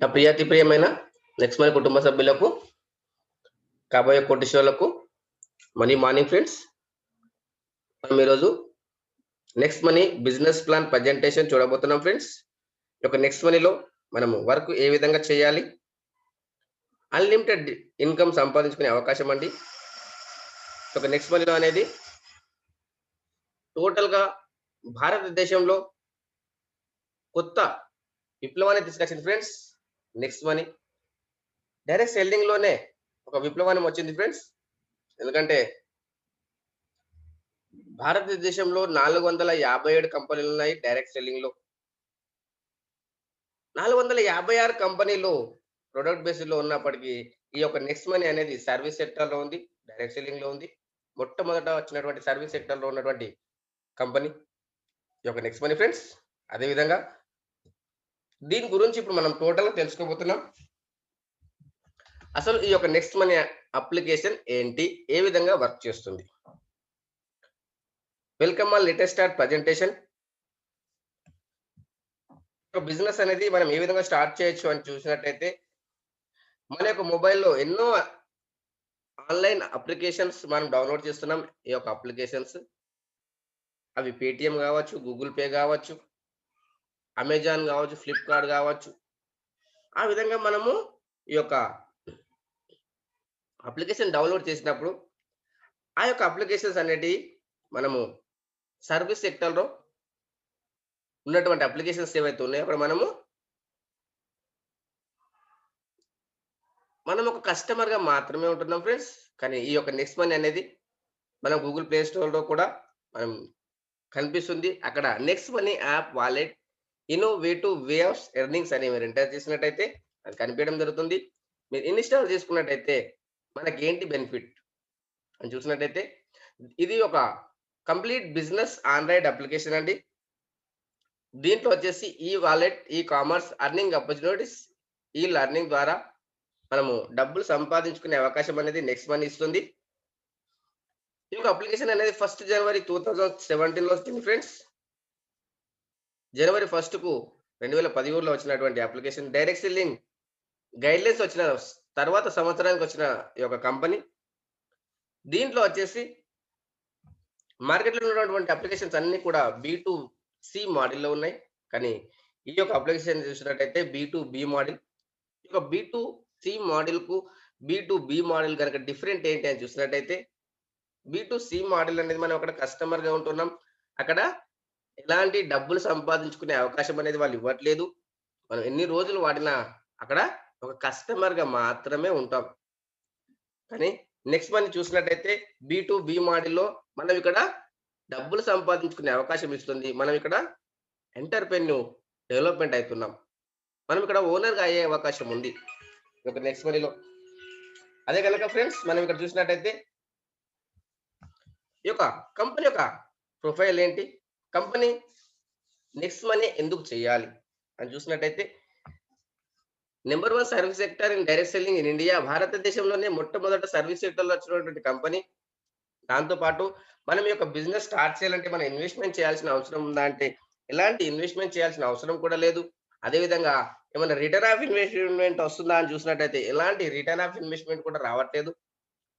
నా ప్రియాతి ప్రియమైన నెక్స్ట్ మన కుటుంబ సభ్యులకు కాబోయే కోటీశ్వరులకు మనీ మార్నింగ్ ఫ్రెండ్స్ మనం ఈరోజు next money business plan presentation చూడబోతున్నాం ఫ్రెండ్స్. ఈ యొక్క నెక్స్ట్ మనీలో మనము వర్క్ ఏ విధంగా చేయాలి? అన్లిమిటెడ్ ఇన్కమ్ సంపాదించుకునే అవకాశం అండి. ఒక నెక్స్ట్ మనీలో అనేది టోటల్గా భారతదేశంలో కొత్త విప్లవాన్ని తీసుకొచ్చింది ఫ్రెండ్స్ నెక్స్ట్ మనీ డైరెక్ట్ సెల్లింగ్లోనే ఒక విప్లవాన్ని వచ్చింది ఫ్రెండ్స్ ఎందుకంటే భారతదేశంలో నాలుగు వందల యాభై ఏడు కంపెనీలు ఉన్నాయి డైరెక్ట్ సెల్లింగ్లో. నాలుగు వందల యాభై ఆరు కంపెనీలు ప్రొడక్ట్ బేసిస్లో ఉన్నప్పటికీ ఈ యొక్క నెక్స్ట్ మనీ అనేది సర్వీస్ సెక్టర్లో ఉంది డైరెక్ట్ సెల్లింగ్లో ఉంది. మొట్టమొదట వచ్చినటువంటి సర్వీస్ సెక్టర్లో ఉన్నటువంటి కంపెనీ ఈ యొక్క నెక్స్ట్ మనీ ఫ్రెండ్స్ అదేవిధంగా దీని గురించి ఇప్పుడు మనం టోటల్ తెలుసుకోబోతున్నాం. అసలు ఈ యొక్క నెక్స్ట్ మనీ అప్లికేషన్ ఏంటి? ఏ విధంగా వర్క్ చేస్తుంది? Welcome all latest start presentation business అనేది మనం ఏ విధంగా స్టార్ట్ చేయొచ్చు అని చూసినట్టయితే మన యొక్క మొబైల్లో ఎన్నో ఆన్లైన్ అప్లికేషన్స్ మనం డౌన్లోడ్ చేస్తున్నాం. ఈ యొక్క అప్లికేషన్స్ అవి పేటిఎం కావచ్చు గూగుల్ పే కావచ్చు అమెజాన్ కావచ్చు ఫ్లిప్కార్ట్ కావచ్చు. ఆ విధంగా మనము ఈ యొక్క అప్లికేషన్ డౌన్లోడ్ చేసినప్పుడు ఆ యొక్క అప్లికేషన్స్ అనేటివి మనము సర్వీస్ సెక్టర్లో ఉన్నటువంటి అప్లికేషన్స్ ఏవైతే ఉన్నాయో అప్పుడు మనము మనం ఒక కస్టమర్గా మాత్రమే ఉంటున్నాం ఫ్రెండ్స్ కానీ ఈ యొక్క నెక్స్ట్ మనీ అనేది మనం గూగుల్ ప్లే స్టోర్లో కూడా మనం కనిపిస్తుంది. అక్కడ next money app wallet innovative way of earnings అని మీరు ఎంటర్ చేసినట్టయితే అది కనిపించడం జరుగుతుంది. మీరు ఇన్స్టాల్ చేసుకున్నట్టయితే మనకి ఏంటి బెనిఫిట్ అని చూసినట్టయితే ఇది ఒక కంప్లీట్ బిజినెస్ ఆండ్రాయిడ్ అప్లికేషన్ అండి. దీంట్లో వచ్చేసి e wallet e commerce earning opportunities e learning ద్వారా మనము డబ్బులు సంపాదించుకునే అవకాశం అనేది నెక్స్ట్ మనీ ఇస్తుంది. ఈ యొక్క అప్లికేషన్ అనేది ఫస్ట్ జనవరి టూ థౌజండ్ సెవెంటీన్లో వస్తుంది ఫ్రెండ్స్ జనవరి ఫస్ట్కు రెండు వేల పదిహేడులో వచ్చినటువంటి అప్లికేషన్ డైరెక్ట్ సెల్లింగ్ గైడ్లైన్స్ వచ్చిన తర్వాత సంవత్సరానికి వచ్చిన ఈ యొక్క కంపెనీ దీంట్లో వచ్చేసి మార్కెట్లో ఉన్నటువంటి అప్లికేషన్స్ అన్ని కూడా బీ టు సి మోడల్లో ఉన్నాయి. కానీ ఈ యొక్క అప్లికేషన్ చూసినట్టయితే బి టు బి మోడల్ ఈ యొక్క బీ టు సి మోడల్కు బీ టు బి మోడల్ కనుక డిఫరెంట్ ఏంటి అని చూసినట్టయితే బి టు సి మోడల్ అనేది మనం అక్కడ కస్టమర్గా ఉంటున్నాం. అక్కడ ఎలాంటి డబ్బులు సంపాదించుకునే అవకాశం అనేది వాళ్ళు ఇవ్వట్లేదు. మనం ఎన్ని రోజులు వాడినా అక్కడ ఒక కస్టమర్గా మాత్రమే ఉంటాం. కానీ నెక్స్ట్ మనీ చూసినట్టయితే బి టు బి మోడల్లో మనం ఇక్కడ డబ్బులు సంపాదించుకునే అవకాశం ఇస్తుంది. మనం ఇక్కడ ఎంటర్ప్రెన్యూ డెవలప్మెంట్ అవుతున్నాం మనం ఇక్కడ ఓనర్గా అయ్యే అవకాశం ఉంది. ఒక నెక్స్ట్ మనీలో అదే కనుక ఫ్రెండ్స్ మనం ఇక్కడ చూసినట్టయితే ఈ యొక్క కంపెనీ యొక్క ప్రొఫైల్ ఏంటి? కంపెనీ నెక్స్ట్ మనీ ఎందుకు చేయాలి? అని చూసినట్టయితే number one service sector in direct selling in India భారతదేశంలోనే మొట్టమొదట సర్వీస్ సెక్టర్లో వచ్చినటువంటి కంపెనీ. దాంతో పాటు మనం ఈ యొక్క బిజినెస్ స్టార్ట్ చేయాలంటే మనం ఇన్వెస్ట్మెంట్ చేయాల్సిన అవసరం ఉందా అంటే ఎలాంటి ఇన్వెస్ట్మెంట్ చేయాల్సిన అవసరం కూడా లేదు. అదేవిధంగా ఏమైనా రిటర్న్ ఆఫ్ ఇన్వెస్ట్మెంట్ వస్తుందా అని చూసినట్టయితే ఎలాంటి రిటర్న్ ఆఫ్ ఇన్వెస్ట్మెంట్ కూడా రావట్లేదు.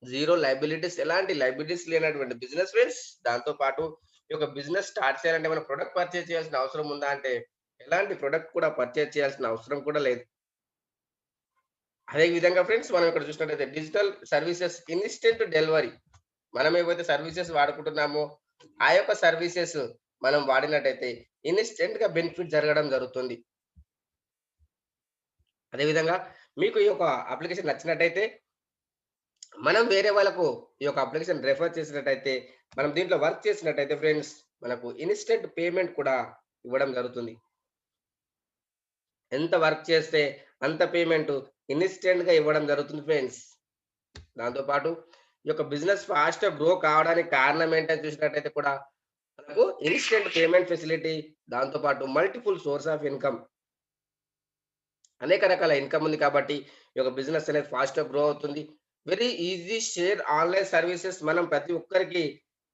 జీరో లైబిలిటీస్ ఎలాంటి లైబిలిటీస్ లేనటువంటి బిజినెస్ ఫ్రెండ్స్ దాంతో పాటు ఈ యొక్క బిజినెస్ స్టార్ట్ చేయాలంటే మనం ప్రొడక్ట్ పర్చేజ్ చేయాల్సిన అవసరం ఉందా అంటే ఎలాంటి ప్రొడక్ట్ కూడా పర్చేజ్ చేయాల్సిన అవసరం కూడా లేదు. అదే విధంగా ఫ్రెండ్స్ మనం ఇక్కడ చూసినట్టయితే డిజిటల్ సర్వీసెస్ ఇన్స్టెంట్ డెలివరీ మనం ఏవైతే సర్వీసెస్ వాడుకుంటున్నామో ఆ యొక్క సర్వీసెస్ మనం వాడినట్టయితే ఇన్స్టెంట్గా బెనిఫిట్ జరగడం జరుగుతుంది. అదేవిధంగా మీకు ఈ యొక్క అప్లికేషన్ నచ్చినట్టయితే మనం వేరే వాళ్ళకు ఈ యొక్క అప్లికేషన్ రెఫర్ చేసినట్టయితే మనం దీంట్లో వర్క్ చేసినట్టయితే ఫ్రెండ్స్ మనకు ఇన్స్టెంట్ పేమెంట్ కూడా ఇవ్వడం జరుగుతుంది. ఎంత వర్క్ చేస్తే అంత పేమెంట్ ఇన్స్టెంట్గా ఇవ్వడం జరుగుతుంది ఫ్రెండ్స్ దాంతో పాటు ఈ యొక్క బిజినెస్ ఫాస్ట్ గ్రో కావడానికి కారణం ఏంటని చూసినట్టయితే కూడా మనకు ఇన్స్టెంట్ పేమెంట్ ఫెసిలిటీ దాంతో పాటు మల్టిపుల్ సోర్స్ ఆఫ్ ఇన్కమ్ అనేక రకాల ఇన్కమ్ ఉంది కాబట్టి ఈ యొక్క బిజినెస్ అనేది ఫాస్ట్గా గ్రో అవుతుంది. Very easy share online services మనం ప్రతి ఒక్కరికి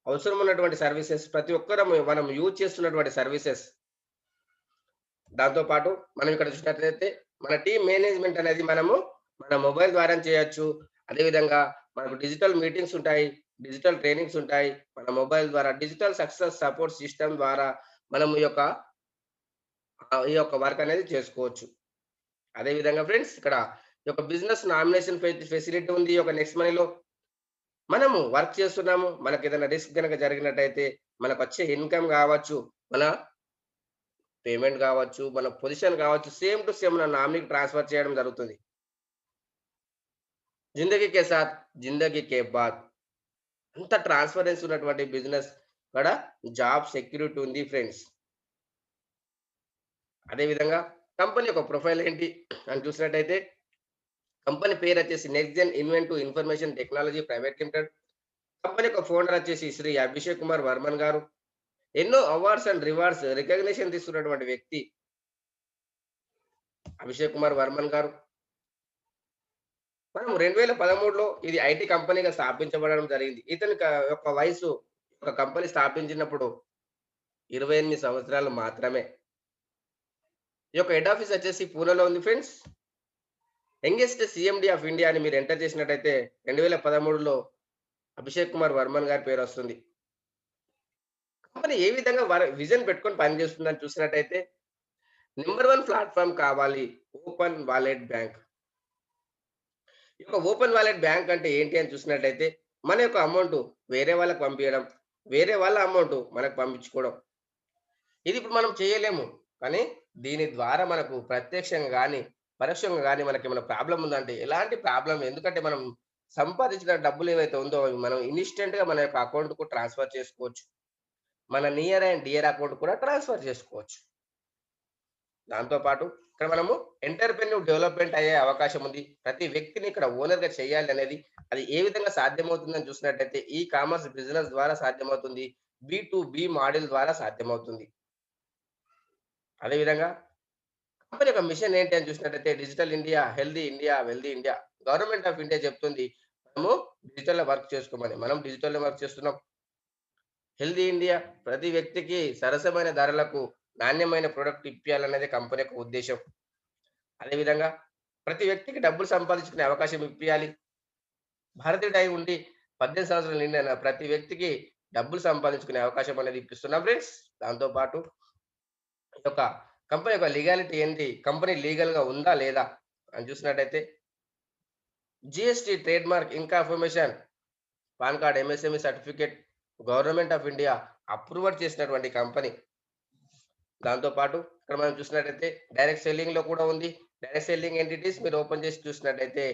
అవసరం ఉన్నటువంటి సర్వీసెస్ ప్రతి ఒక్కరం మనం యూజ్ చేస్తున్నటువంటి సర్వీసెస్ దాంతోపాటు మనం ఇక్కడ చూసినట్లయితే మన టీం మేనేజ్మెంట్ అనేది మనము మన మొబైల్ ద్వారా చేయొచ్చు. అదేవిధంగా మనకు డిజిటల్ మీటింగ్స్ ఉంటాయి డిజిటల్ ట్రైనింగ్స్ ఉంటాయి. మన మొబైల్ ద్వారా డిజిటల్ సక్సెస్ సపోర్ట్ సిస్టమ్ ద్వారా మనం ఈ యొక్క ఈ యొక్క వర్క్ అనేది చేసుకోవచ్చు. అదేవిధంగా ఫ్రెండ్స్ ఇక్కడ యొక్క బిజినెస్ నామినేషన్ ఫెసిలిటీ ఉంది ఒక నెక్స్ట్ మనీలో మనము వర్క్ చేస్తున్నాము మనకి ఏదైనా రిస్క్ కనుక జరిగినట్టయితే మనకు వచ్చే ఇన్కమ్ కావచ్చు మన పేమెంట్ కావచ్చు మన పొజిషన్ కావచ్చు సేమ్ టు సేమ్ మన నామినీకి ట్రాన్స్ఫర్ చేయడం జరుగుతుంది. జిందగీ కే సాత్ జిందగీ కే బాద్ అంత ట్రాన్స్పరెన్సీ ఉన్నటువంటి బిజినెస్ ఇక్కడ జాబ్ సెక్యూరిటీ ఉంది ఫ్రెండ్స్. అదేవిధంగా కంపెనీ యొక్క ప్రొఫైల్ ఏంటి అని చూసినట్టయితే కంపెనీ పేరు వచ్చేసి next gen invent information technology private limited company యొక్క ఫౌండర్ వచ్చేసి శ్రీ అభిషేక్ కుమార్ వర్మన్ గారు. ఎన్నో అవార్డ్స్ అండ్ రివార్డ్స్ రికగ్నిషన్ తీసుకున్నటువంటి వ్యక్తి అభిషేక్ కుమార్ వర్మన్ గారు. మనం రెండు వేల పదమూడులో ఇది ఐటీ కంపెనీగా స్థాపించబడడం జరిగింది. ఇతని యొక్క వయసు ఒక కంపెనీ స్థాపించినప్పుడు ఇరవై ఎనిమిది సంవత్సరాలు మాత్రమే. ఈ యొక్క హెడ్ ఆఫీస్ వచ్చేసి పూణేలో ఉంది friends. Youngest CMD of India అని మీరు ఎంటర్ చేసినట్టయితే రెండు వేల పదమూడులో అభిషేక్ కుమార్ వర్మన్ గారి పేరు వస్తుంది. కంపెనీ ఏ విధంగా విజన్ పెట్టుకొని పనిచేస్తుందని చూసినట్టయితే నెంబర్ వన్ ప్లాట్ఫామ్ కావాలి ఓపెన్ వాలెట్ బ్యాంక్. ఈ యొక్క ఓపెన్ వాలెట్ బ్యాంక్ అంటే ఏంటి అని చూసినట్టయితే మన యొక్క అమౌంట్ వేరే వాళ్ళకి పంపించడం వేరే వాళ్ళ అమౌంట్ మనకు పంపించుకోవడం. ఇది ఇప్పుడు మనం చేయలేము. కానీ దీని ద్వారా మనకు ప్రత్యక్షంగా కానీ పరోక్షంగా కానీ మనకి ఏమైనా ప్రాబ్లం ఉందంటే ఎలాంటి ప్రాబ్లం ఎందుకంటే మనం సంపాదించిన డబ్బులు ఏవైతే ఉందో అవి మనం ఇన్స్టెంట్గా మన యొక్క అకౌంట్కు ట్రాన్స్ఫర్ చేసుకోవచ్చు. మన నియర్ అండ్ డియర్ అకౌంట్ కూడా ట్రాన్స్ఫర్ చేసుకోవచ్చు. దాంతో పాటు ఇక్కడ మనము ఎంటర్ప్రెన్యూర్ డెవలప్మెంట్ అయ్యే అవకాశం ఉంది. ప్రతి వ్యక్తిని ఇక్కడ ఓనర్గా చేయాలి అనేది అది ఏ విధంగా సాధ్యమవుతుందని చూసినట్టయితే ఈ కామర్స్ బిజినెస్ ద్వారా సాధ్యమవుతుంది. బి టు బి మోడల్ ద్వారా సాధ్యమవుతుంది. అదేవిధంగా కంపెనీ యొక్క మిషన్ ఏంటి అని చూసినట్టయితే digital India healthy India wealthy India government of India చెప్తుంది. మనము డిజిటల్ వర్క్ చేసుకోమని. మనం డిజిటల్ వర్క్ చేస్తున్నాం. హెల్దీ ఇండియా ప్రతి వ్యక్తికి సరసమైన ధరలకు నాణ్యమైన ప్రోడక్ట్ ఇప్పించాలనేది కంపెనీ యొక్క ఉద్దేశం. అదేవిధంగా ప్రతి వ్యక్తికి డబ్బులు సంపాదించుకునే అవకాశం ఇప్పించాలి భారతీయుడు అయి ఉండి పద్దెనిమిది సంవత్సరాలు నిండిన ప్రతి వ్యక్తికి డబ్బులు సంపాదించుకునే అవకాశం అనేది ఇప్పిస్తున్నాం ఫ్రెండ్స్. దాంతో పాటు ఈ యొక్క కంపెనీ యొక్క లీగాలిటీ ఏంటి కంపెనీ లీగల్గా ఉందా లేదా? అని చూసినట్టయితే జిఎస్టి ట్రేడ్ మార్క్ ఇంకా information PAN card MSME certificate government of India approval చేసినటువంటి కంపెనీ. దాంతో పాటు ఇక్కడ మనం చూసినట్టయితే డైరెక్ట్ సెల్లింగ్లో కూడా ఉంది. డైరెక్ట్ సెల్లింగ్ ఎంటిటీస్ మీరు ఓపెన్ చేసి చూసినట్టయితే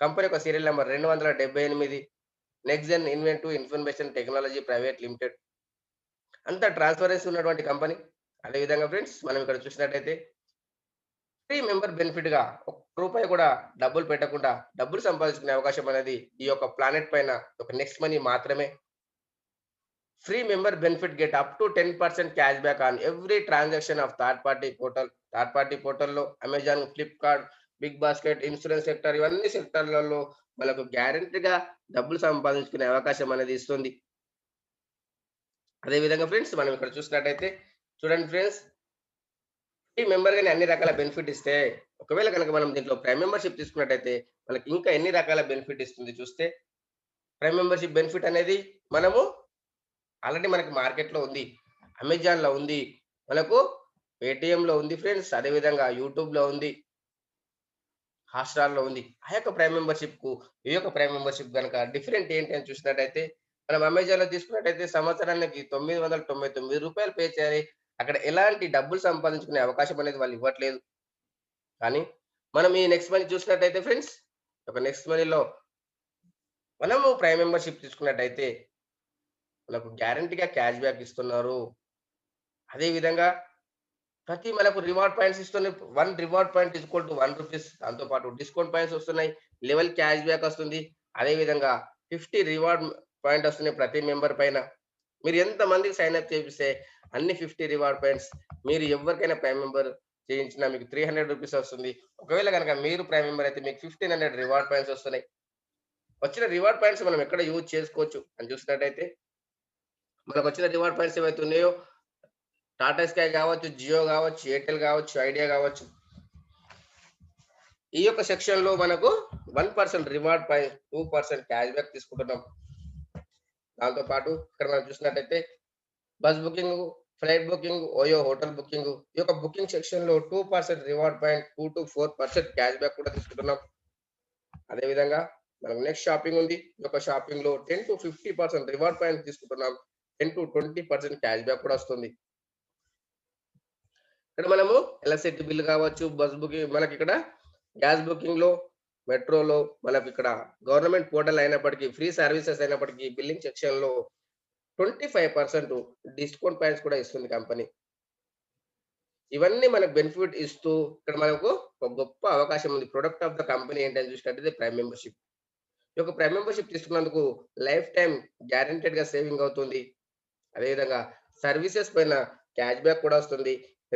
కంపెనీ యొక్క సీరియల్ నెంబర్ రెండు వందల డెబ్బై ఎనిమిది next gen invent information technology private limited అంత ట్రాన్స్పరెన్సీ ఉన్నటువంటి కంపెనీ. అదేవిధంగా ఫ్రెండ్స్ మనం ఇక్కడ చూసినట్టయితే ఫ్రీ మెంబర్ బెనిఫిట్గా రూపాయి కూడా డబ్బులు పెట్టకుండా డబ్బులు సంపాదించుకునే అవకాశం అనేది ఈ యొక్క ప్లానెట్ పైన ఒక నెక్స్ట్ మనీ మాత్రమే. Free member benefit get up to ten percent cash back on every transaction of third party portal. Third party పోర్టల్లో Amazon Flipkart BigBasket insurance sector ఇవన్నీ సెక్టర్లలో మనకు గ్యారంటీగా డబ్బులు సంపాదించుకునే అవకాశం అనేది ఇస్తుంది. అదేవిధంగా ఫ్రెండ్స్ మనం ఇక్కడ చూసినట్టయితే చూడండి ఫ్రెండ్స్ ఈ మెంబర్ గానీ అన్ని రకాల బెనిఫిట్ ఇస్తే ఒకవేళ కనుక మనం దీంట్లో ప్రైమ్ మెంబర్షిప్ తీసుకున్నట్టయితే మనకి ఇంకా ఎన్ని రకాల బెనిఫిట్ ఇస్తుంది చూస్తే ప్రైమ్ మెంబర్షిప్ బెనిఫిట్ అనేది మనము ఆల్రెడీ మనకి మార్కెట్లో ఉంది అమెజాన్లో ఉంది మనకు పేటిఎంలో ఉంది ఫ్రెండ్స్ అదేవిధంగా యూట్యూబ్లో ఉంది హాట్స్టార్ ఉంది. ఆ యొక్క ప్రైమ్ మెంబర్షిప్కు ఈ యొక్క ప్రైమ్ మెంబర్షిప్ కనుక డిఫరెంట్ ఏంటి అని చూసినట్టయితే మనం అమెజాన్లో తీసుకున్నట్టయితే సంవత్సరానికి తొమ్మిది వందల తొంభై తొమ్మిది రూపాయలు పే చేయాలి అక్కడ ఎలాంటి డబ్బులు సంపాదించుకునే అవకాశం అనేది వాళ్ళు ఇవ్వట్లేదు. కానీ మనం ఈ నెక్స్ట్ మనీ చూసినట్టయితే ఫ్రెండ్స్ ఒక నెక్స్ట్ మనీలో మనము ప్రైమ్ మెంబర్షిప్ తీసుకున్నట్టయితే మనకు గ్యారంటీగా క్యాష్ బ్యాక్ ఇస్తున్నారు. అదేవిధంగా ప్రతి మనకు రివార్డ్ పాయింట్స్ ఇస్తున్నాయి one reward point equal to one rupees దాంతో పాటు డిస్కౌంట్ పాయింట్స్ వస్తున్నాయి. లెవెల్ క్యాష్ బ్యాక్ వస్తుంది. అదే విధంగా ఫిఫ్టీ రివార్డ్ పాయింట్ వస్తున్నాయి ప్రతి మెంబర్ పైన. మీరు ఎంత మందికి సైన్ అప్ చేపిస్తే అన్ని ఫిఫ్టీ రివార్డ్ పాయింట్స్ మీరు ఎవరికైనా ప్రైమ్ మెంబర్ చేయించినా మీకు త్రీ హండ్రెడ్ రూపీస్ వస్తుంది. ఒకవేళ కనుక మీరు ప్రైమ్ మెంబర్ అయితే మీకు ఫిఫ్టీన్ హండ్రెడ్ రివార్డ్ పాయింట్స్ వస్తున్నాయి. వచ్చిన రివార్డ్ పాయింట్స్ మనం ఎక్కడ యూజ్ చేసుకోవచ్చు అని చూసినట్టయితే మనకు వచ్చిన రివార్డ్ పాయింట్స్ ఏవైతే ఉన్నాయో టాటా స్కై కావచ్చు జియో కావచ్చు ఎయిర్టెల్ కావచ్చు ఐడియా కావచ్చు. ఈ యొక్క సెక్షన్లో మనకు వన్ పర్సెంట్ రివార్డ్ పై టూ పర్సెంట్ క్యాష్ బ్యాక్ తీసుకుంటున్నాం. దాంతో పాటు ఇక్కడ మనం చూసినట్టయితే bus booking flight booking OYO hotel booking ఈ యొక్క బుకింగ్ సెక్షన్లో two percent reward point two to four percent cash back కూడా తీసుకుంటున్నాం. అదే విధంగా మనకు నెక్స్ట్ షాపింగ్ ఉంది. ఈ యొక్క షాపింగ్లో ten to fifty percent reward point తీసుకుంటున్నాం. Ten to twenty percent cash back కూడా వస్తుంది. ఇక్కడ మనము ఎలక్ట్రిసిటీ బిల్ కావచ్చు బస్ బుకింగ్ మనకి ఇక్కడ గ్యాస్ బుకింగ్లో మెట్రోలో మనకి ఇక్కడ గవర్నమెంట్ పోర్టల్ అయినప్పటికీ ఫ్రీ సర్వీసెస్ అయినప్పటికీ బిల్లింగ్ సెక్షన్లో twenty five percent discount points కూడా ఇస్తుంది కంపెనీ. ఇవన్నీ మనకు బెనిఫిట్ ఇస్తూ ఇక్కడ మనకు ఒక గొప్ప అవకాశం ఉంది. ప్రొడక్ట్ ఆఫ్ ద కంపెనీ ఏంటని చూసినట్టయితే ప్రైమ్ మెంబర్షిప్. ఈ యొక్క ప్రైమ్ మెంబర్షిప్ తీసుకున్నందుకు లైఫ్ టైం గ్యారంటెడ్గా సేవింగ్ అవుతుంది. అదేవిధంగా సర్వీసెస్ పైన క్యాష్ బ్యాక్ కూడా వస్తుంది.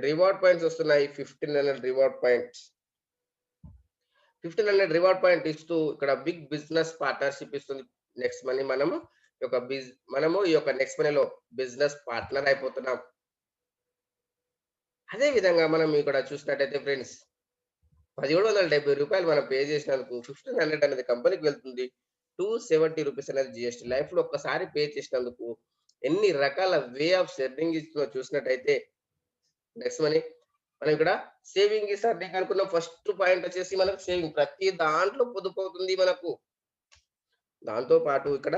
రివార్డ్ పాయింట్స్ వస్తున్నాయి. Fifteen hundred reward points. Fifteen hundred reward point ఇస్తూ ఇక్కడ బిగ్ బిజినెస్ పార్ట్నర్షిప్ ఇస్తుంది. నెక్స్ట్ మనీ మనము ఈ యొక్క బిజ్ మనము ఈ యొక్క నెక్స్ట్ మనీలో బిజినెస్ పార్ట్నర్ అయిపోతున్నాం. అదే విధంగా మనం ఇక్కడ చూసినట్టయితే ఫ్రెండ్స్ పదిహేడు వందల డెబ్బై రూపాయలు మనం పే చేసినందుకు ఫిఫ్టీన్ హండ్రెడ్ అనేది కంపెనీకి వెళ్తుంది. టూ సెవెంటీ రూపీస్ అనేది జిఎస్టీ. లైఫ్లో ఒక్కసారి పే చేసినందుకు ఎన్ని రకాల వే ఆఫ్ సెర్నింగ్ ఇస్తుందో చూసినట్టయితే నెక్స్ట్ మనీ మనం ఇక్కడ సేవింగ్ ఇస్ అర్నింగ్ అనుకున్న ఫస్ట్ పాయింట్ వచ్చేసి మనకు సేవింగ్ ప్రతి దాంట్లో పొదుపు అవుతుంది మనకు. దాంతో పాటు ఇక్కడ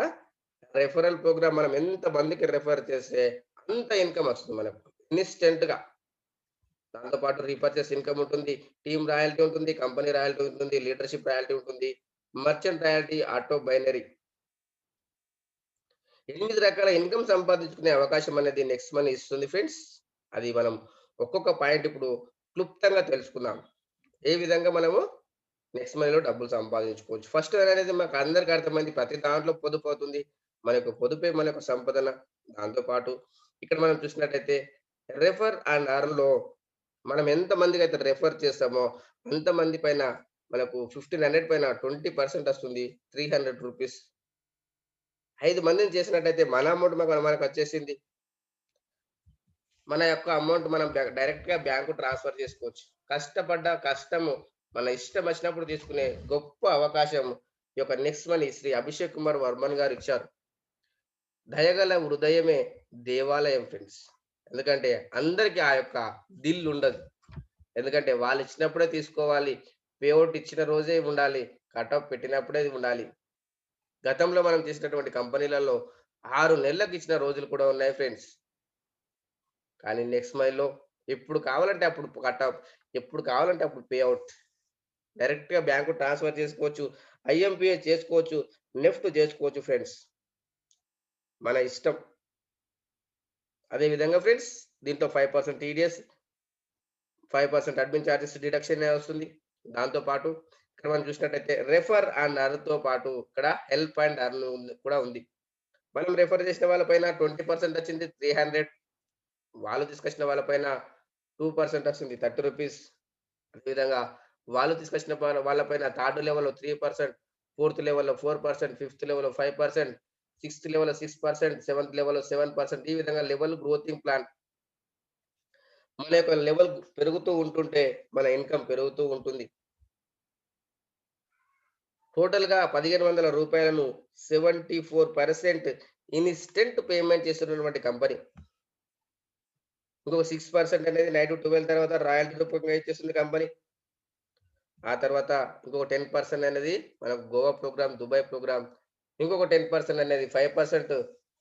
రెఫరల్ ప్రోగ్రామ్ మనం ఎంత మందికి రెఫర్ చేస్తే అంత ఇన్కమ్ వస్తుంది మనకు. ఇన్స్టెంట్గా. దాంతో పాటు రీపర్చేస్ ఇన్కమ్ ఉంటుంది. టీమ్ రాయల్టీ ఉంటుంది కంపెనీ రాయల్టీ ఉంటుంది లీడర్షిప్ రాయల్టీ ఉంటుంది మర్చెంట్ రాయల్టీ ఆటో బైనరీ ఎనిమిది రకాల ఇన్కమ్ సంపాదించుకునే అవకాశం అనేది నెక్స్ట్ మనీ ఇస్తుంది ఫ్రెండ్స్ అది మనం ఒక్కొక్క పాయింట్ ఇప్పుడు క్లుప్తంగా తెలుసుకుందాం. ఏ విధంగా మనము నెక్స్ట్ మనీలో డబ్బులు సంపాదించుకోవచ్చు? ఫస్ట్ అనేది మాకు అందరికి అర్థమైంది. ప్రతి దాంట్లో పొదుపు అవుతుంది. మనకు పొదుపే మన యొక్క సంపదన. దాంతో పాటు ఇక్కడ మనం చూసినట్టయితే రెఫర్ అండ్ అర్న్లో మనం ఎంత మందికి అయితే రెఫర్ చేస్తామో అంతమంది పైన మనకు ఫిఫ్టీన్ హండ్రెడ్ పైన ట్వంటీ పర్సెంట్ వస్తుంది. త్రీ హండ్రెడ్ రూపీస్ ఐదు మందిని చేసినట్టయితే మన అమౌంట్ మనకు మనకు వచ్చేసింది మన యొక్క అమౌంట్ మనం డైరెక్ట్గా బ్యాంకు ట్రాన్స్ఫర్ చేసుకోవచ్చు. కష్టపడ్డ కష్టము మన ఇష్టం వచ్చినప్పుడు తీసుకునే గొప్ప అవకాశం ఈ యొక్క నెక్స్ట్ మనీ శ్రీ అభిషేక్ కుమార్ వర్మన్ గారు ఇచ్చారు. దయగల హృదయమే దేవాలయం ఫ్రెండ్స్ ఎందుకంటే అందరికి ఆ యొక్క దిల్ ఉండదు. ఎందుకంటే వాళ్ళు ఇచ్చినప్పుడే తీసుకోవాలి పేఅవుట్ ఇచ్చిన రోజే ఉండాలి కటప్ పెట్టినప్పుడే ఉండాలి. గతంలో మనం చేసినటువంటి కంపెనీలలో ఆరు నెలలకు ఇచ్చిన రోజులు కూడా ఉన్నాయి ఫ్రెండ్స్ కానీ నెక్స్ట్ మైల్లో ఎప్పుడు కావాలంటే అప్పుడు కటప్ ఎప్పుడు కావాలంటే అప్పుడు పే అవుట్. డైరెక్ట్గా బ్యాంకు ట్రాన్స్ఫర్ చేసుకోవచ్చు ఐఎంపీఏ చేసుకోవచ్చు నెఫ్ట్ చేసుకోవచ్చు ఫ్రెండ్స్. మన ఇష్టం. అదే విధంగా ఫ్రెండ్స్ దీంతో five percent TDS five percent admin charges deduction వస్తుంది. దాంతో పాటు ఇక్కడ మనం చూసినట్టయితే రెఫర్ అండ్ అర్న్తో పాటు ఇక్కడ హెల్ప్ అండ్ అర్న్ కూడా ఉంది. మనం రెఫర్ చేసిన వాళ్ళపైన ట్వంటీ పర్సెంట్ వచ్చింది త్రీ హండ్రెడ్. వాళ్ళు తీసుకొచ్చిన వాళ్ళపైన టూ పర్సెంట్ వస్తుంది థర్టీ రూపీస్. అదేవిధంగా వాళ్ళు తీసుకొచ్చిన వాళ్ళపైన థర్డ్ లెవెల్లో త్రీ పర్సెంట్ ఫోర్త్ లెవెల్లో ఫోర్ పర్సెంట్ ఫిఫ్త్ లెవెల్లో five percent sixth level six percent seventh level seven percent ఈ విధంగా లెవెల్ గ్రోతింగ్ ప్లాన్. మన యొక్క లెవెల్ పెరుగుతూ ఉంటుంటే మన ఇన్కమ్ పెరుగుతూ ఉంటుంది. టోటల్గా పదిహేను వందల రూపాయలను seventy four percent instant payment చేస్తున్నటువంటి కంపెనీ. ఇంకొక సిక్స్ పర్సెంట్ అనేది నైట్ ట్వెల్వ్ తర్వాత రాయల్టీ రూపంగా ఇచ్చేస్తుంది కంపెనీ ఆ తర్వాత ఇంకొక టెన్ పర్సెంట్ అనేది మనకు గోవా ప్రోగ్రామ్ దుబాయ్ ప్రోగ్రామ్ ఇంకొక టెన్ పర్సెంట్ అనేది ఫైవ్ పర్సెంట్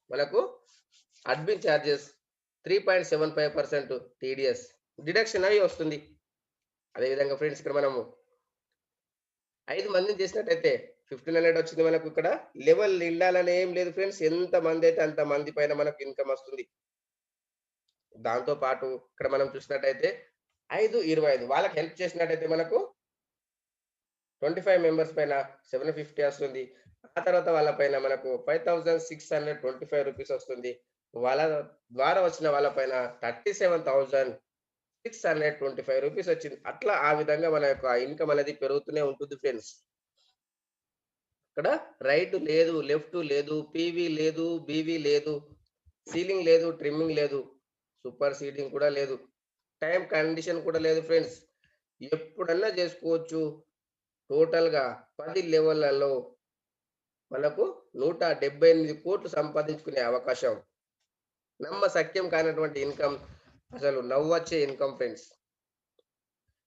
మనకు admin charges three point seven five percent TDS deduction అవి వస్తుంది. అదేవిధంగా ఫ్రెండ్స్ ఇక్కడ మనము ఐదు మందిని చేసినట్టయితే ఫిఫ్టీన్ హండ్రెడ్ వచ్చింది మనకు ఇక్కడ. లెవెల్ నిండాలని ఏం లేదు ఫ్రెండ్స్ ఎంత మంది అయితే అంత మంది పైన మనకు ఇన్కమ్ వస్తుంది. దాంతో పాటు ఇక్కడ మనం చూసినట్టయితే ఐదు ఇరవై ఐదు. వాళ్ళకి హెల్ప్ చేసినట్టయితే మనకు ట్వంటీ ఫైవ్ మెంబర్స్ పైన సెవెన్ ఫిఫ్టీ వస్తుంది. ఆ తర్వాత వాళ్ళ పైన మనకు five thousand six hundred twenty five rupees వస్తుంది. వాళ్ళ ద్వారా వచ్చిన వాళ్ళ పైన thirty seven thousand six hundred twenty five rupees వచ్చింది. అట్లా ఆ విధంగా మన యొక్క ఇన్కమ్ అనేది పెరుగుతూనే ఉంటుంది ఫ్రెండ్స్ ఇక్కడ రైట్ లేదు లెఫ్ట్ లేదు పీవీ లేదు బీవీ లేదు సీలింగ్ లేదు ట్రిమ్మింగ్ లేదు. సూపర్ సీడింగ్ కూడా లేదు. టైం కండిషన్ కూడా లేదు ఫ్రెండ్స్. ఎప్పుడన్నా చేసుకోవచ్చు. టోటల్గా పది లెవెల్లలో మనకు నూట డెబ్బై ఎనిమిది కోట్లు సంపాదించుకునే అవకాశం. నమ్మ సఖ్యం కానటువంటి ఇన్కమ్ అసలు నవ్వొచ్చే ఇన్కమ్ ఫ్రెండ్స్.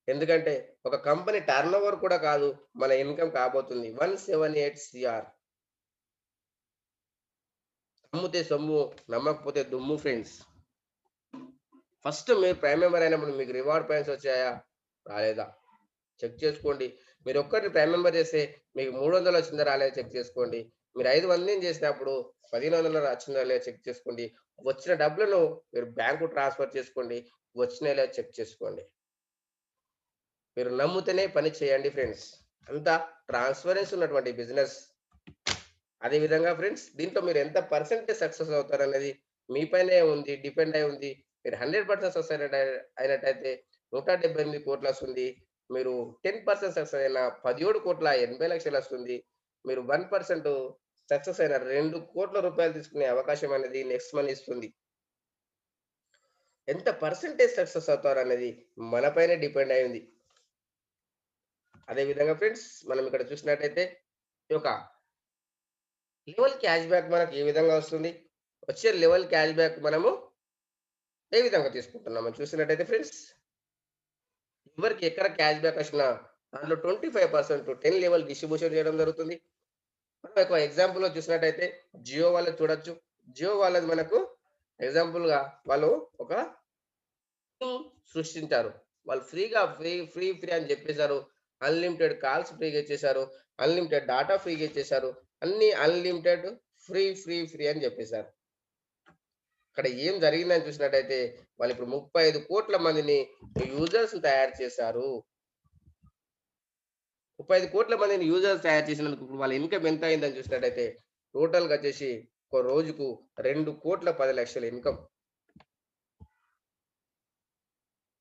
ఎందుకంటే ఒక కంపెనీ టర్న్ ఓవర్ కూడా కాదు మన ఇన్కమ్ కాబోతుంది. One seven eight CR. నమ్మితే సొమ్ము నమ్మకపోతే దుమ్ము ఫ్రెండ్స్. ఫస్ట్ మీరు ప్రైమ్ మెంబర్ అయినప్పుడు మీకు రివార్డ్ పాయింట్స్ వచ్చాయా? రాలేదా? చెక్ చేసుకోండి. మీరు ఒక్కరిని ప్రైమ్ మెంబర్ చేస్తే మీకు మూడు వందలు వచ్చిందా రాలేదా చెక్ చేసుకోండి. మీరు ఐదు మందిని చేసినప్పుడు పదిహేను వందలు వచ్చిందా లేదా చెక్ చేసుకోండి. వచ్చిన డబ్బులను మీరు బ్యాంకు ట్రాన్స్ఫర్ చేసుకోండి. వచ్చినా లేదా చెక్ చేసుకోండి. మీరు నమ్ముతేనే పని చేయండి ఫ్రెండ్స్. అంతా ట్రాన్స్పరెన్స్ ఉన్నటువంటి బిజినెస్. అదే విధంగా ఫ్రెండ్స్ దీంట్లో మీరు ఎంత పర్సెంటేజ్ సక్సెస్ అవుతారు అనేది మీపైనే ఉంది డిపెండ్ అయి ఉంది. మీరు హండ్రెడ్ పర్సెంట్ సక్సెస్ అయినట్టయితే నూట డెబ్బై ఎనిమిది కోట్లు వస్తుంది. మీరు టెన్ పర్సెంట్ సక్సెస్ అయిన పదిహేడు కోట్ల ఎనభై లక్షలు వస్తుంది. మీరు వన్ పర్సెంట్ సక్సెస్ అయిన రెండు కోట్ల రూపాయలు తీసుకునే అవకాశం అనేది నెక్స్ట్ మనీ ఇస్తుంది. ఎంత పర్సెంటేజ్ సక్సెస్ అవుతారు అనేది మనపైనే డిపెండ్ అయింది అదే విధంగా ఫ్రెండ్స్ మనం ఇక్కడ చూసినట్టయితే ఈ యొక్క లెవెల్ క్యాష్ బ్యాక్ మనకు ఏ విధంగా వస్తుంది? వచ్చే లెవెల్ క్యాష్ బ్యాక్ మనము ఏ విధంగా తీసుకుంటున్నాము చూసినట్టయితే ఫ్రెండ్స్? ఎవరికి ఎక్కడ క్యాష్ బ్యాక్ వచ్చినా దాంట్లో twenty five percent ten level distribution చేయడం జరుగుతుంది. మనం ఒక ఎగ్జాంపుల్లో చూసినట్టయితే జియో వాళ్ళది చూడొచ్చు. జియో వాళ్ళది మనకు ఎగ్జాంపుల్గా వాళ్ళు ఒక సృష్టించారు. వాళ్ళు ఫ్రీగా ఫ్రీ ఫ్రీ ఫ్రీ అని చెప్పేశారు. అన్లిమిటెడ్ కాల్స్ ఫ్రీగా ఇచ్చేశారు. అన్లిమిటెడ్ డాటా ఫ్రీగా ఇచ్చేశారు. అన్ని అన్లిమిటెడ్ ఫ్రీ ఫ్రీ ఫ్రీ అని చెప్పేశారు. అక్కడ ఏం జరిగిందని చూసినట్టయితే వాళ్ళు ఇప్పుడు ముప్పై ఐదు కోట్ల మందిని యూజర్స్ తయారు చేశారు. ముప్పై ఐదు కోట్ల మందిని యూజర్స్ తయారు చేసినందుకు ఇప్పుడు వాళ్ళ ఇన్కమ్ ఎంత అయిందని చూసినట్టయితే టోటల్గా వచ్చేసి ఒక రోజుకు రెండు కోట్ల పది లక్షల ఇన్కమ్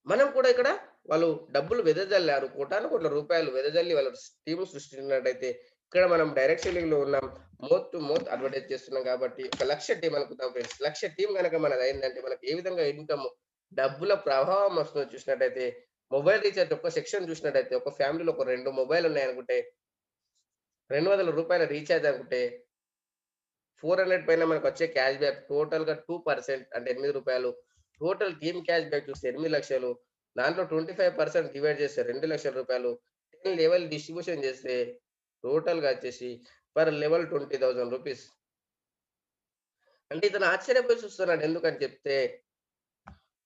మనం కూడా ఇక్కడ వాళ్ళు డబ్బులు వెదజల్లారు. కోటాను కోట్ల రూపాయలు వెదజల్లి వాళ్ళ టీమ్ సృష్టించినట్టయితే ఇక్కడ మనం డైరెక్ట్ సెల్లింగ్లో ఉన్నాం. మోత్ టు మోత్ అడ్వర్టైజ్ చేస్తున్నాం కాబట్టి ఒక లక్ష టీం అనుకుంటాం ఫ్రెండ్స్ లక్ష టీం కనుక మనది అయిందంటే మనకి ఏ విధంగా ఇన్కమ్ డబ్బుల ప్రభావం వస్తుందో చూసినట్టయితే మొబైల్ రీఛార్జ్ ఒక సెక్షన్ చూసినట్టయితే ఒక ఫ్యామిలీలో ఒక రెండు మొబైల్ ఉన్నాయనుకుంటే రెండు వందల రూపాయల రీఛార్జ్ అనుకుంటే ఫోర్ హండ్రెడ్ పైన మనకు వచ్చే క్యాష్ బ్యాక్ టోటల్గా టూ పర్సెంట్ అంటే ఎనిమిది రూపాయలు. టోటల్ టీమ్ క్యాష్ బ్యాక్ చూస్తే ఎనిమిది లక్షలు. దాంట్లో ట్వంటీ ఫైవ్ పర్సెంట్ డివైడ్ చేస్తే రెండు లక్షల రూపాయలు. టెన్ లెవెల్ డిస్ట్రిబ్యూషన్ చేస్తే టోటల్గా వచ్చేసి per level twenty thousand rupees. అంటే ఇతను ఆశ్చర్యపోయి చూస్తున్నాడు ఎందుకని చెప్తే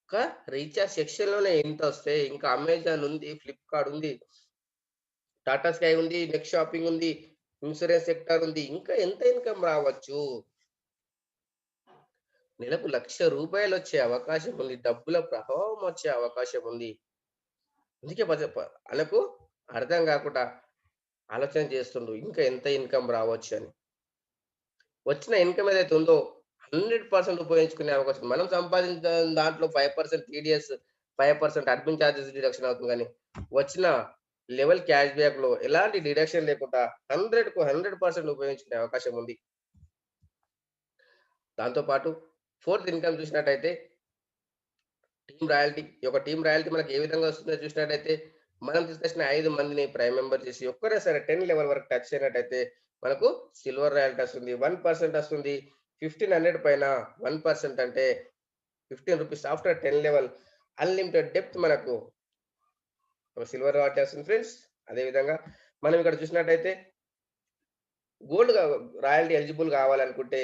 ఒక రీఛార్జ్ సెక్షన్లోనే ఎంత వస్తే ఇంకా అమెజాన్ ఉంది ఫ్లిప్కార్ట్ ఉంది టాటా స్కై ఉంది నెక్స్ట్ షాపింగ్ ఉంది ఇన్సూరెన్స్ సెక్టర్ ఉంది ఇంకా ఎంత ఇన్కమ్ రావచ్చు? నెలకు లక్ష రూపాయలు వచ్చే అవకాశం ఉంది డబ్బుల ప్రభావం వచ్చే అవకాశం ఉంది. అందుకే పద- వాళ్ళకు అర్థం కాకుండా ఆలోచన చేస్తుండ్రు ఇంకా ఎంత ఇన్కమ్ రావచ్చు అని. వచ్చిన ఇన్కమ్ ఏదైతే ఉందో హండ్రెడ్ పర్సెంట్ ఉపయోగించుకునే అవకాశం మనం సంపాదించిన దాంట్లో five percent TDS five percent admin charges deduction అవుతుంది కానీ వచ్చిన లెవెల్ క్యాష్ బ్యాక్లో ఎలాంటి డిడక్షన్ లేకుండా హండ్రెడ్కు హండ్రెడ్ పర్సెంట్ ఉపయోగించుకునే అవకాశం ఉంది. దాంతో పాటు ఫోర్త్ ఇన్కమ్ చూసినట్టయితే టీమ్ రాయల్టీ ఈ యొక్క టీమ్ రాయల్టీ మనకి ఏ విధంగా వస్తుందో చూసినట్టయితే మనం తీసుకొచ్చిన ఐదు మందిని ప్రైమ్ మెంబర్ చేసి ఒక్కరే సరే టెన్ లెవెల్ వరకు టచ్ అయినట్టయితే మనకు సిల్వర్ రాయల్టీ వస్తుంది వన్ పర్సెంట్ వస్తుంది ఫిఫ్టీన్ హండ్రెడ్ పైన వన్ పర్సెంట్ అంటే fifteen rupees after ten level unlimited depth మనకు సిల్వర్ రాయల్టీ వస్తుంది ఫ్రెండ్స్ అదేవిధంగా మనం ఇక్కడ చూసినట్టయితే గోల్డ్ రాయల్టీ ఎలిజిబుల్ కావాలనుకుంటే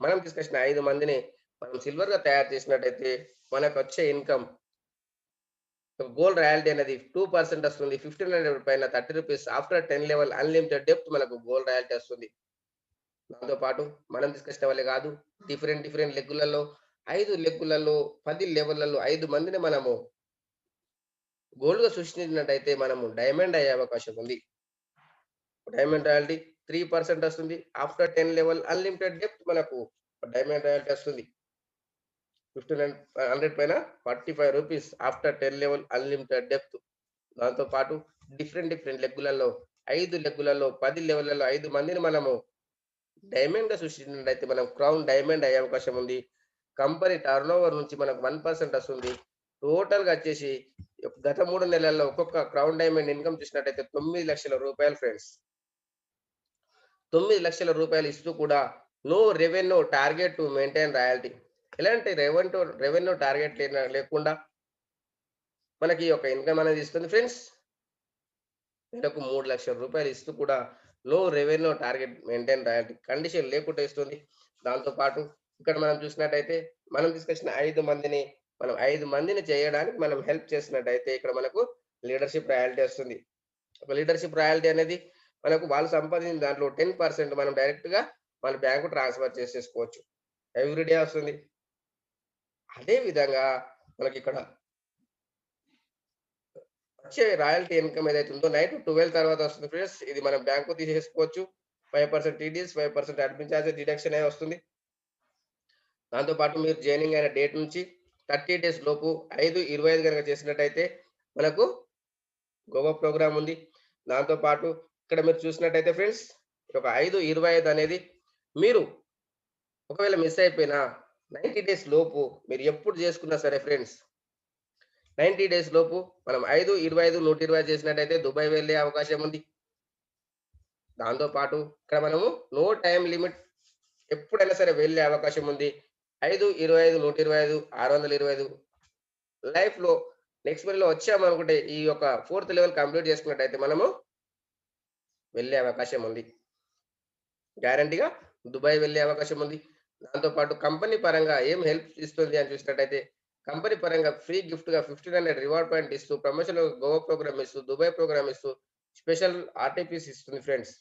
మనం తీసుకొచ్చిన ఐదు మందిని మనం సిల్వర్గా తయారు చేసినట్టయితే మనకు వచ్చే ఇన్కమ్ గోల్డ్ రాయల్టీ అనేది టూ పర్సెంట్ వస్తుంది. ఫిఫ్టీన్ హండ్రెడ్ పైన thirty rupees after ten level unlimited depth మనకు గోల్డ్ రాయల్టీ వస్తుంది. దాంతో పాటు మనం తీసుకొచ్చిన వాళ్ళే కాదు డిఫరెంట్ డిఫరెంట్ లెగ్గులలో ఐదు లెగ్గులలో పది లెవెల్లలో ఐదు మందిని మనము గోల్డ్గా సృష్టించినట్టయితే మనము డైమండ్ అయ్యే అవకాశం ఉంది. డైమండ్ రాయల్టీ త్రీ పర్సెంట్ వస్తుంది. After ten level unlimited depth మనకు డైమండ్ రాయల్టీ వస్తుంది. ఫిఫ్టీన్ హండ్రెడ్ పైన forty five rupees after ten level unlimited depth. దాంతో పాటు డిఫరెంట్ డిఫరెంట్ లెగ్గులలో ఐదు లెగ్గులలో పది లెవెల్లలో ఐదు మందిని మనము డైమండ్గా సృష్టించినట్లయితే మనం క్రౌన్ డైమండ్ అయ్యే అవకాశం ఉంది. కంపెనీ టర్న్ ఓవర్ నుంచి మనకు వన్ పర్సెంట్ వస్తుంది. టోటల్గా వచ్చేసి గత మూడు నెలల్లో ఒక్కొక్క క్రౌన్ డైమండ్ ఇన్కమ్ చూసినట్టయితే తొమ్మిది లక్షల రూపాయలు ఫ్రెండ్స్. తొమ్మిది లక్షల రూపాయలు ఇస్తూ కూడా no revenue target to maintain royalty. ఎలాంటి రెవెన్యూ రెవెన్యూ టార్గెట్ లేకుండా మనకి ఒక ఇన్కమ్ అనేది ఇస్తుంది ఫ్రెండ్స్ నెలకు మూడు లక్షల రూపాయలు ఇస్తూ కూడా లో రెవెన్యూ టార్గెట్ మెయింటైన్ రాయాలి. కండిషన్ లేకుండా ఇస్తుంది. దాంతో పాటు ఇక్కడ మనం చూసినట్టయితే మనం తీసుకొచ్చిన ఐదు మందిని మనం ఐదు మందిని చేయడానికి మనం హెల్ప్ చేసినట్టయితే ఇక్కడ మనకు లీడర్షిప్ రాయల్టీ వస్తుంది. ఒక లీడర్షిప్ రాయల్టీ అనేది మనకు వాళ్ళు సంపాదించిన దాంట్లో టెన్ పర్సెంట్ మనం డైరెక్ట్గా మన బ్యాంకు ట్రాన్స్ఫర్ చేసేసుకోవచ్చు. ఎవ్రీడే వస్తుంది. అదే విధంగా మనకి ఇక్కడ వచ్చే రాయల్టీ ఇన్కమ్ ఏదైతే ఉందో నైట్ ట్వెల్వ్ తర్వాత వస్తుంది ఫ్రెండ్స్. ఇది మనం బ్యాంకు తీసేసుకోవచ్చు. Five percent TDS five percent admin charges deduction అనేది వస్తుంది. దాంతో పాటు మీరు జాయినింగ్ అయిన డేట్ నుంచి థర్టీ డేస్ లోపు ఐదు ఇరవై ఐదు కనుక చేసినట్టయితే మనకు గోవా ప్రోగ్రామ్ ఉంది. దాంతో పాటు ఇక్కడ మీరు చూసినట్టయితే ఫ్రెండ్స్ ఒక ఐదు ఇరవై ఐదు అనేది మీరు ఒకవేళ మిస్ అయిపోయినా నైంటీ డేస్ లోపు మీరు ఎప్పుడు చేసుకున్నా సరే ఫ్రెండ్స్ నైంటీ డేస్ లోపు మనం ఐదు ఇరవై ఐదు నూట ఇరవై చేసినట్టయితే దుబాయ్ వెళ్ళే అవకాశం ఉంది. దాంతో పాటు ఇక్కడ మనము నో టైం లిమిట్ ఎప్పుడైనా సరే వెళ్ళే అవకాశం ఉంది. ఐదు ఇరవై ఐదు నూట ఇరవై ఐదు ఆరు వందల ఇరవై ఐదు లైఫ్లో నెక్స్ట్ మనీలో వచ్చామనుకుంటే ఈ యొక్క ఫోర్త్ లెవెల్ కంప్లీట్ చేసుకున్నట్టయితే మనము వెళ్ళే అవకాశం ఉంది. గ్యారంటీగా దుబాయ్ వెళ్ళే అవకాశం ఉంది. దాంతో పాటు కంపెనీ పరంగా ఏం హెల్ప్ ఇస్తుంది అని చూసినట్టయితే కంపెనీ పరంగా ఫ్రీ గిఫ్ట్గా ఫిఫ్టీన్ హండ్రెడ్ రివార్డ్ పాయింట్ ఇస్తూ ప్రమోషన్ గోవా ప్రోగ్రామ్ ఇస్తూ దుబాయ్ ప్రోగ్రామ్ ఇస్తూ స్పెషల్ ఆర్టీపీస్ ఇస్తుంది ఫ్రెండ్స్.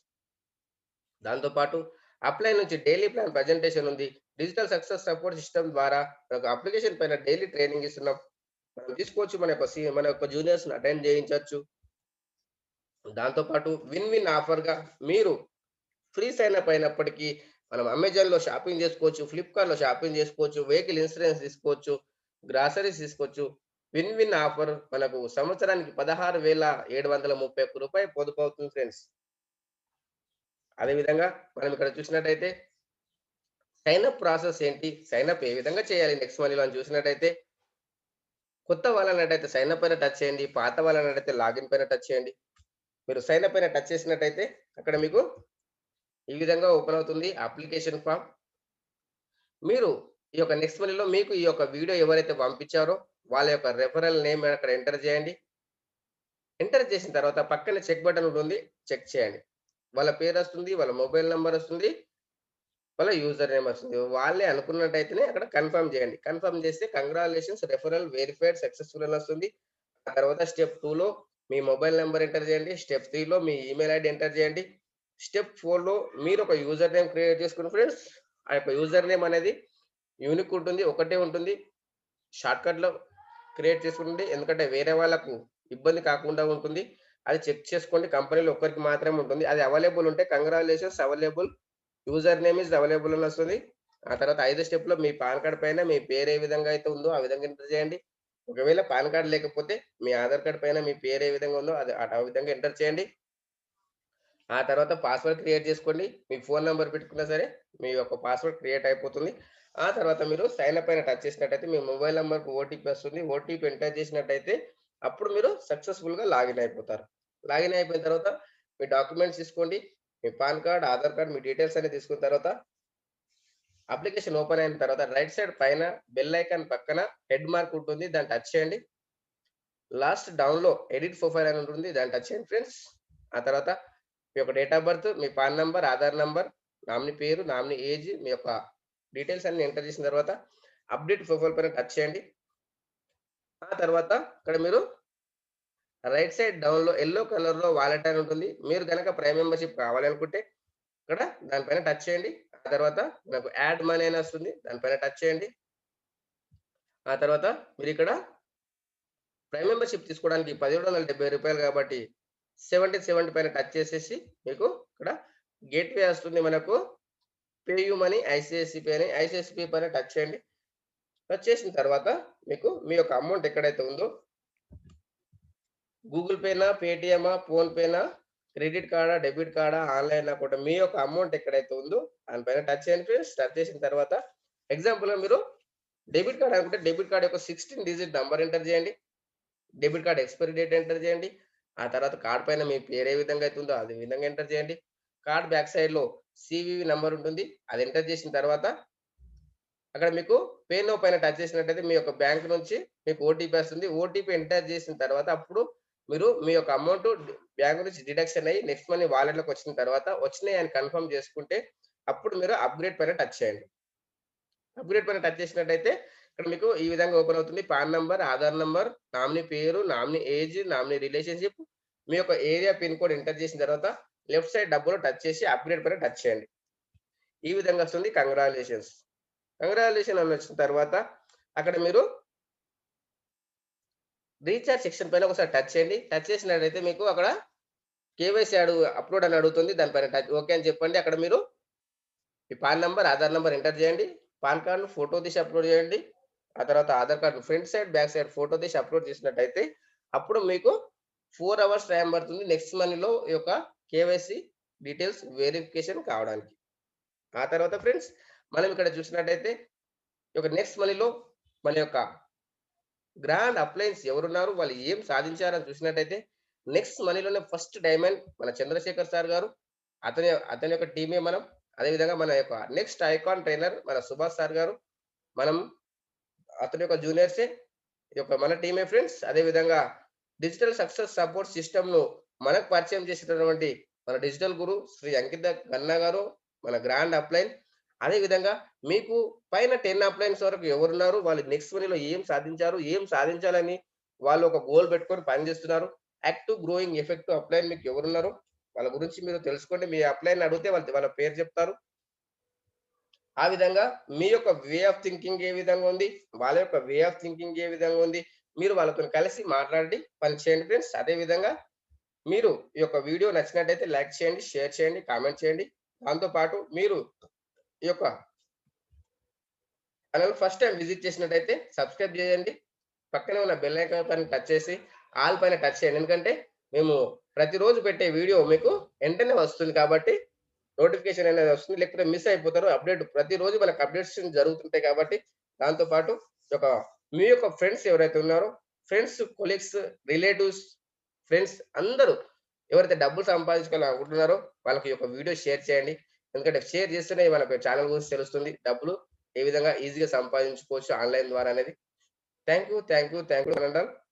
దాంతో పాటు అప్లై నుంచి డైలీ ప్లాన్ ప్రజెంటేషన్ ఉంది. డిజిటల్ సక్సెస్ సపోర్ట్ సిస్టమ్ ద్వారా మనకు అప్లికేషన్ పైన డైలీ ట్రైనింగ్ ఇస్తున్నాం. మనం తీసుకోవచ్చు మన యొక్క మన యొక్క జూనియర్స్ అటెండ్ చేయించవచ్చు. దాంతో పాటు విన్ విన్ ఆఫర్గా మీరు ఫ్రీ సైన్ అప్ అయినప్పటికీ మనం అమెజాన్లో షాపింగ్ చేసుకోవచ్చు ఫ్లిప్కార్ట్లో షాపింగ్ చేసుకోవచ్చు వెహికల్ ఇన్సూరెన్స్ తీసుకోవచ్చు గ్రాసరీస్ తీసుకోవచ్చు. విన్ విన్ ఆఫర్ మనకు సంవత్సరానికి పదహారు వేల ఏడు వందల ముప్పై ఒక్క రూపాయలు పొదుపు అవుతుంది ఫ్రెండ్స్ అదే విధంగా మనం ఇక్కడ చూసినట్టయితే సైనప్ ప్రాసెస్ ఏంటి? సైనప్ ఏ విధంగా చేయాలి నెక్స్ట్ మనీలో అని చూసినట్టయితే కొత్త వాళ్ళన్నట్టయితే సైన్ పైన టచ్ చేయండి పాత వాళ్ళనట్టయితే లాగిన్ పైన టచ్ చేయండి. మీరు సైనప్ పైన టచ్ చేసినట్టయితే అక్కడ మీకు ఈ విధంగా ఓపెన్ అవుతుంది అప్లికేషన్ ఫామ్ మీరు ఈ యొక్క నెక్స్ట్ మనీలో మీకు ఈ యొక్క వీడియో ఎవరైతే పంపించారో వాళ్ళ యొక్క రెఫరల్ నేమ్ అక్కడ ఎంటర్ చేయండి. ఎంటర్ చేసిన తర్వాత పక్కన చెక్ బటన్ ఉంటుంది చెక్ చేయండి. వాళ్ళ పేరు వస్తుంది వాళ్ళ మొబైల్ నెంబర్ వస్తుంది వాళ్ళ యూజర్ నేమ్ వస్తుంది. వాళ్ళే అనుకున్నట్టయితేనే అక్కడ కన్ఫర్మ్ చేయండి. కన్ఫర్మ్ చేస్తే కంగ్రాచులేషన్స్ రెఫరల్ వెరిఫైడ్ సక్సెస్ఫుల్ అని వస్తుంది. ఆ తర్వాత స్టెప్ టూలో మీ మొబైల్ నెంబర్ ఎంటర్ చేయండి. స్టెప్ త్రీలో మీ ఈమెయిల్ ఐడి ఎంటర్ చేయండి. స్టెప్ ఫోర్లో మీరు ఒక యూజర్ నేమ్ క్రియేట్ చేసుకుని ఫ్రెండ్స్ ఆ యొక్క యూజర్ నేమ్ అనేది యూనిక్ ఉంటుంది ఒకటే ఉంటుంది. షార్ట్కట్లో క్రియేట్ చేసుకుంటే ఎందుకంటే వేరే వాళ్ళకు ఇబ్బంది కాకుండా ఉంటుంది. అది చెక్ చేసుకోండి కంపెనీలో ఒక్కరికి మాత్రమే ఉంటుంది. అది అవైలబుల్ ఉంటే congratulations available user name is available అని వస్తుంది. ఆ తర్వాత ఐదో స్టెప్లో మీ పాన్ కార్డ్ పైన మీ పేరు ఏ విధంగా అయితే ఉందో ఆ విధంగా ఎంటర్ చేయండి. ఒకవేళ పాన్ కార్డ్ లేకపోతే మీ ఆధార్ కార్డ్ పైన మీ పేరు ఏ విధంగా ఉందో అది ఆ విధంగా ఎంటర్ చేయండి. ఆ తర్వాత పాస్వర్డ్ క్రియేట్ చేసుకోండి. మీ ఫోన్ నెంబర్ పెట్టుకున్నా సరే మీ యొక్క పాస్వర్డ్ క్రియేట్ అయిపోతుంది. ఆ తర్వాత మీరు సైన్ అప్ పైన టచ్ చేసినట్టయితే మీ మొబైల్ నెంబర్కి ఓటీపీ వస్తుంది. ఓటీపీ ఎంటర్ చేసినట్టయితే అప్పుడు మీరు సక్సెస్ఫుల్గా లాగిన్ అయిపోతారు. లాగిన్ అయిపోయిన తర్వాత మీ డాక్యుమెంట్స్ తీసుకోండి. మీ పాన్ కార్డ్ ఆధార్ కార్డ్ మీ డీటెయిల్స్ అన్ని తీసుకున్న తర్వాత అప్లికేషన్ ఓపెన్ అయిన తర్వాత రైట్ సైడ్ పైన బెల్ ఐకాన్ పక్కన హెడ్ మార్క్ ఉంటుంది. దాన్ని టచ్ చేయండి. లాస్ట్ డౌన్లో ఎడిట్ ప్రొఫైల్ అని ఉంటుంది. దాన్ని టచ్ చేయండి ఫ్రెండ్స్ ఆ తర్వాత మీ యొక్క date of birth me PAN number Aadhaar number nominee పేరు నామిని ఏజ్ మీ యొక్క డీటెయిల్స్ అన్ని ఎంటర్ చేసిన తర్వాత అప్డేట్ ప్రొఫైల్ పైన టచ్ చేయండి. ఆ తర్వాత ఇక్కడ మీరు రైట్ సైడ్ డౌన్లో ఎల్లో కలర్లో వాలెట్ అని ఉంటుంది. మీరు కనుక ప్రైమ్ మెంబర్షిప్ కావాలనుకుంటే ఇక్కడ దానిపైన టచ్ చేయండి. ఆ తర్వాత మనకు యాడ్ మనీ అని వస్తుంది. దానిపైన టచ్ చేయండి. ఆ తర్వాత మీరు ఇక్కడ ప్రైమ్ మెంబర్షిప్ తీసుకోవడానికి పదిహేడు వందల డెబ్బై రూపాయలు కాబట్టి సెవెంటీ సెవెంటీ పైన టచ్ చేసేసి మీకు ఇక్కడ గేట్ వే వస్తుంది మనకు. పేయూ మనీ ఐసిఐసిపి అని ఐసిఐసిపి పైన టచ్ చేయండి. టచ్ చేసిన తర్వాత మీకు మీ యొక్క అమౌంట్ ఎక్కడైతే ఉందో గూగుల్ పేనా పేటిఎమా ఫోన్ పేనా క్రెడిట్ కార్డా డెబిట్ కార్డా ఆన్లైన్ కూడా మీ యొక్క అమౌంట్ ఎక్కడైతే ఉందో దానిపైన టచ్ చేయండి ఫ్రెండ్స్. టచ్ చేసిన తర్వాత ఎగ్జాంపుల్ మీరు డెబిట్ కార్డ్ అనుకుంటే డెబిట్ కార్డ్ యొక్క సిక్స్టీన్ డిజిట్ నంబర్ ఎంటర్ చేయండి. Debit card expiry date enter చేయండి. ఆ తర్వాత కార్డ్ పైన మీ పేరు ఏ విధంగా అవుతుందో అదే విధంగా ఎంటర్ చేయండి. కార్డ్ బ్యాక్ సైడ్లో సివివి నెంబర్ ఉంటుంది. అది ఎంటర్ చేసిన తర్వాత అక్కడ మీకు పే నో పైన టచ్ చేసినట్టయితే మీ యొక్క బ్యాంక్ నుంచి మీకు ఓటీపీ వస్తుంది. ఓటీపీ ఎంటర్ చేసిన తర్వాత అప్పుడు మీరు మీ యొక్క అమౌంట్ బ్యాంక్ నుంచి డిడక్షన్ అయ్యి నెక్స్ట్ మనీ వాలెట్లోకి వచ్చిన తర్వాత వచ్చినాయి అని కన్ఫర్మ్ చేసుకుంటే అప్పుడు మీరు అప్గ్రేడ్ పైన టచ్ చేయండి. అప్గ్రేడ్ పైన టచ్ చేసినట్టయితే ఇక్కడ మీకు ఈ విధంగా ఓపెన్ అవుతుంది. PAN number Aadhaar number nominee పేరు నామినీ ఏజ్ నామినీ రిలేషన్షిప్ మీ యొక్క ఏరియా పిన్ కోడ్ ఎంటర్ చేసిన తర్వాత లెఫ్ట్ సైడ్ డబ్బులో టచ్ చేసి అప్గ్రేడ్ పైన టచ్ చేయండి. ఈ విధంగా వస్తుంది కంగ్రాచులేషన్స్ కంగ్రాచులేషన్ అని వచ్చిన తర్వాత అక్కడ మీరు రీఛార్జ్ సెక్షన్ పైన ఒకసారి టచ్ చేయండి. టచ్ చేసినట్లయితే మీకు అక్కడ కేవైసీ అడుగు అప్లోడ్ అని అడుగుతుంది. దానిపైన టచ్ ఓకే అని చెప్పండి. అక్కడ మీరు మీ PAN number Aadhaar number enter చేయండి. పాన్ కార్డు ఫోటో తీసి అప్లోడ్ చేయండి. ఆ తర్వాత Aadhaar card front side back side photo తీసి అప్లోడ్ చేసినట్టయితే అప్పుడు మీకు ఫోర్ అవర్స్ టైం పడుతుంది నెక్స్ట్ మనీలో ఈ యొక్క కేవైసీ డీటెయిల్స్ వెరిఫికేషన్ కావడానికి. ఆ తర్వాత ఫ్రెండ్స్ మనం ఇక్కడ చూసినట్టయితే ఈ యొక్క నెక్స్ట్ మనీలో మన యొక్క గ్రాండ్ అప్లయన్స్ ఎవరున్నారు వాళ్ళు ఏం సాధించారని చూసినట్టయితే నెక్స్ట్ మనీలోనే ఫస్ట్ డైమండ్ మన చంద్రశేఖర్ సార్ గారు అతని అతని యొక్క టీమే మనం అదేవిధంగా మన యొక్క నెక్స్ట్ ఐకాన్ ట్రైనర్ మన సుభాష్ సార్ గారు మనం అతని యొక్క జూనియర్సే ఈ యొక్క మన టీమే ఫ్రెండ్స్ అదేవిధంగా డిజిటల్ సక్సెస్ సపోర్ట్ సిస్టమ్ను మనకు పరిచయం చేసినటువంటి మన డిజిటల్ గురు శ్రీ అంకిత గన్నా గారు మన గ్రాండ్ అప్లైన్ అదే విధంగా మీకు పైన టెన్ అప్లైన్స్ వరకు ఎవరున్నారు వాళ్ళు నెక్స్ట్ మనీలో ఏం సాధించారు ఏం సాధించాలని వాళ్ళు ఒక గోల్ పెట్టుకొని పనిచేస్తున్నారు యాక్టివ్ గ్రోయింగ్ ఎఫెక్టివ్ అప్లైన్ మీకు ఎవరున్నారు? వాళ్ళ గురించి మీరు తెలుసుకోండి. మీ అప్లైన్ అడిగితే వాళ్ళ వాళ్ళ పేరు చెప్తారు. ఆ విధంగా మీ యొక్క వే ఆఫ్ థింకింగ్ ఏ విధంగా ఉంది? వాళ్ళ యొక్క వే ఆఫ్ థింకింగ్ ఏ విధంగా ఉంది? మీరు వాళ్ళతో కలిసి మాట్లాడి పని చేయండి ఫ్రెండ్స్. అదే విధంగా మీరు ఈ యొక్క వీడియో నచ్చినట్టయితే లైక్ చేయండి షేర్ చేయండి కామెంట్ చేయండి. దాంతో పాటు మీరు ఈ యొక్క ఛానల్ ఫస్ట్ టైం విజిట్ చేసినట్టయితే సబ్స్క్రైబ్ చేయండి. పక్కనే ఉన్న బెల్ ఐకాన్ పైన టచ్ చేసి ఆల్ పైన టచ్ చేయండి. ఎందుకంటే మేము ప్రతిరోజు పెట్టే వీడియో మీకు వెంటనే వస్తుంది కాబట్టి నోటిఫికేషన్ అనేది వస్తుంది. లేకపోతే మిస్ అయిపోతారు. అప్డేట్ ప్రతిరోజు మనకు అప్డేట్స్ జరుగుతుంటాయి కాబట్టి దాంతో పాటు ఒక మీ యొక్క ఫ్రెండ్స్ ఎవరైతే ఉన్నారో ఫ్రెండ్స్ కొలీగ్స్ రిలేటివ్స్ ఫ్రెండ్స్ అందరూ ఎవరైతే డబ్బులు సంపాదించుకోవాలని అనుకుంటున్నారో వాళ్ళకి ఈ యొక్క వీడియో షేర్ చేయండి. ఎందుకంటే షేర్ చేస్తేనే మనకు ఛానల్ గురించి తెలుస్తుంది. డబ్బులు ఏ విధంగా ఈజీగా సంపాదించుకోవచ్చు ఆన్లైన్ ద్వారా అనేది. Thank you thank you thank you